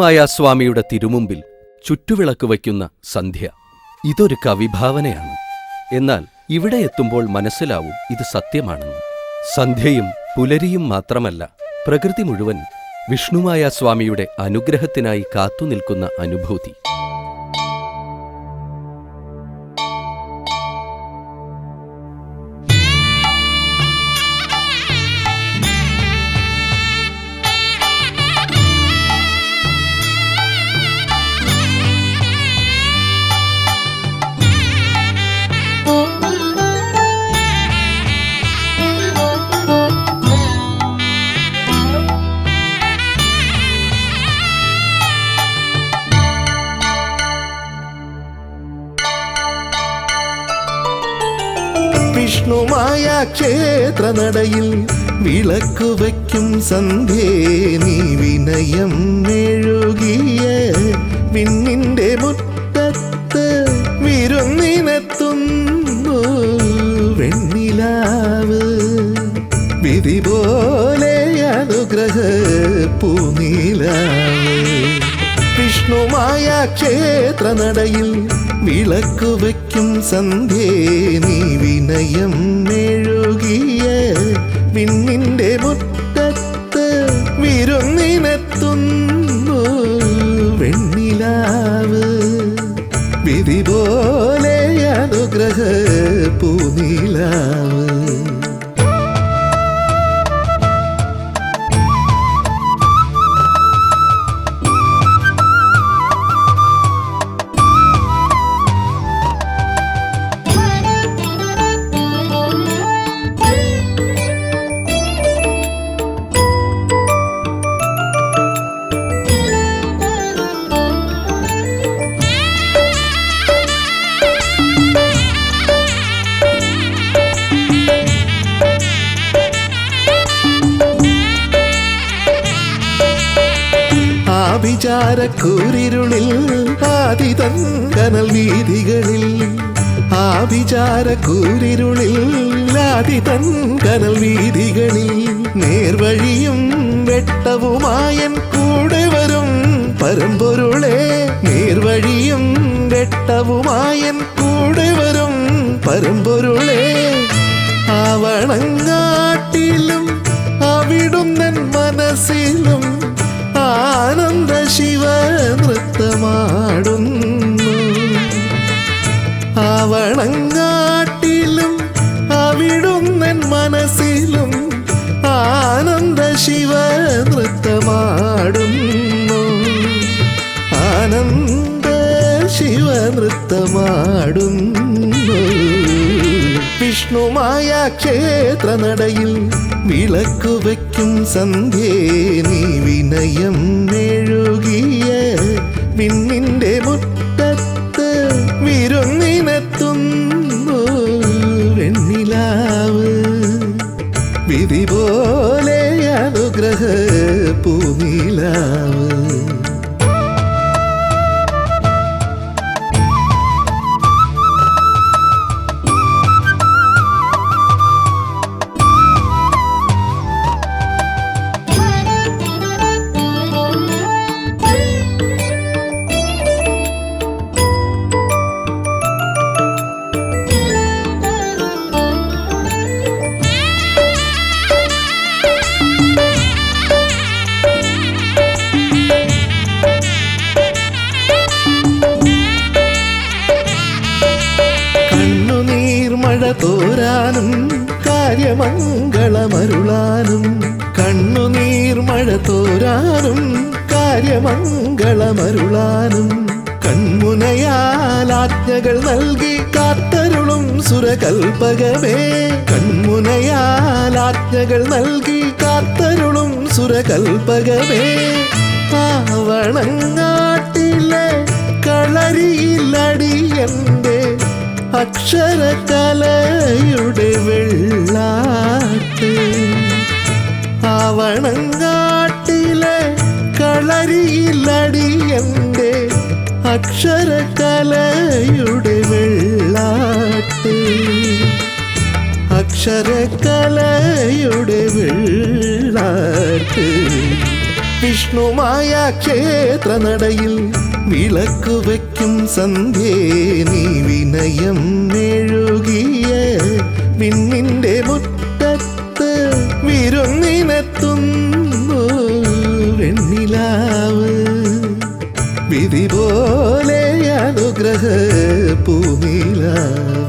മായാസ്വാമിയുടെ തിരുമുമ്പിൽ ചുറ്റുവിളക്ക് വയ്ക്കുന്ന സന്ധ്യ. ഇതൊരു കവിഭാവനയാണ്. എന്നാൽ ഇവിടെ എത്തുമ്പോൾ മനസ്സിലാവും ഇത് സത്യമാണെന്ന്. സന്ധ്യയും പുലരിയും മാത്രമല്ല പ്രകൃതി മുഴുവൻ വിഷ്ണുമായ സ്വാമിയുടെ അനുഗ്രഹത്തിനായി കാത്തുനിൽക്കുന്ന അനുഭൂതി. വിഷ്ണുമായ ക്ഷേത്രനടയിൽ വിളക്ക് വയ്ക്കും സന്ധ്യേ നീ വിനയം മെഴുകിയ വിണ്ണിന്റെ മുറ്റത്ത് വിരുന്നിനെത്തുന്നു. വെണ്ണിലാവ് വിധി പോലെ അനുഗ്രഹ പൂനീലാവ്. വിഷ്ണുമായ ക്ഷേത്ര നടയിൽ വിളക്കു വയ്ക്കും സന്ധ്യേ നീ വിനയം മെഴുകിയ വിണ്ണിന്റെ മുറ്റത്ത് വിരുന്നിനെത്തുന്നു. വെണ്ണിലാവ് വിധി പോലെ അനുഗ്രഹ പൂനീലാവ്. ആഭിചാരക്കൂരിരുളിൽ ആദിതൻ കനൽ വീതികളിൽ ആവിചാരക്കൂരിരുളിൽ ആദിതൻ കനൽ വീതികളിൽ നേർവഴിയും വെട്ടവുമായൻ കൂടെ വരും. പരമ്പൊരുളെ നേർവഴിയും വെട്ടവുമായൻ കൂടെ വരും. പരമ്പൊരുളെ വിഷ്ണുമായ ക്ഷേത്ര നടയിൽ വിളക്കു വയ്ക്കും സന്ധ്യേ നീ വിനയം മെഴുകിയ വിണ്ണിന്റെ മുറ്റത്ത് വിരുന്നിനെത്തുന്നു വെണ്ണിലാവ്. വിധി പോലെ അനുഗ്രഹ പൂനീലാവ് തോരാനും കാര്യമംഗളമരുളാനും കണ്ണുനീർമഴ തോരാനും കാര്യമംഗളമരുളാനും കൺമുനയാലാജ്ഞകൾ നൽകി കാത്തരുളും സുരകൽപകമേ. കൺമുനയാലാജ്ഞകൾ നൽകി കാത്തരുളും സുരകൽപകമേ. ആവണങ്ങാട്ടിലെ കളരിയിലടിയന്റെ അക്ഷരകലയുടെ വെള്ളാട്ട്. ആവണങ്കാട്ടിലെ കളരിയിലടിയന്റെ അക്ഷരകലയുടെ വെള്ളാട്ട്. അക്ഷരകലയുടെ വെള്ളാട്ട്. വിഷ്ണുമായ ക്ഷേത്ര നടയിൽ വിളക്കു വയ്ക്കും സന്ധ്യേ നീ വിനയം മെഴുകിയ വിണ്ണിന്റെ മുറ്റത്ത് വിരുന്നിനെത്തുന്നു വെണ്ണിലാവ്. വിധി പോലെ അനുഗ്രഹ പൂനിലാവ്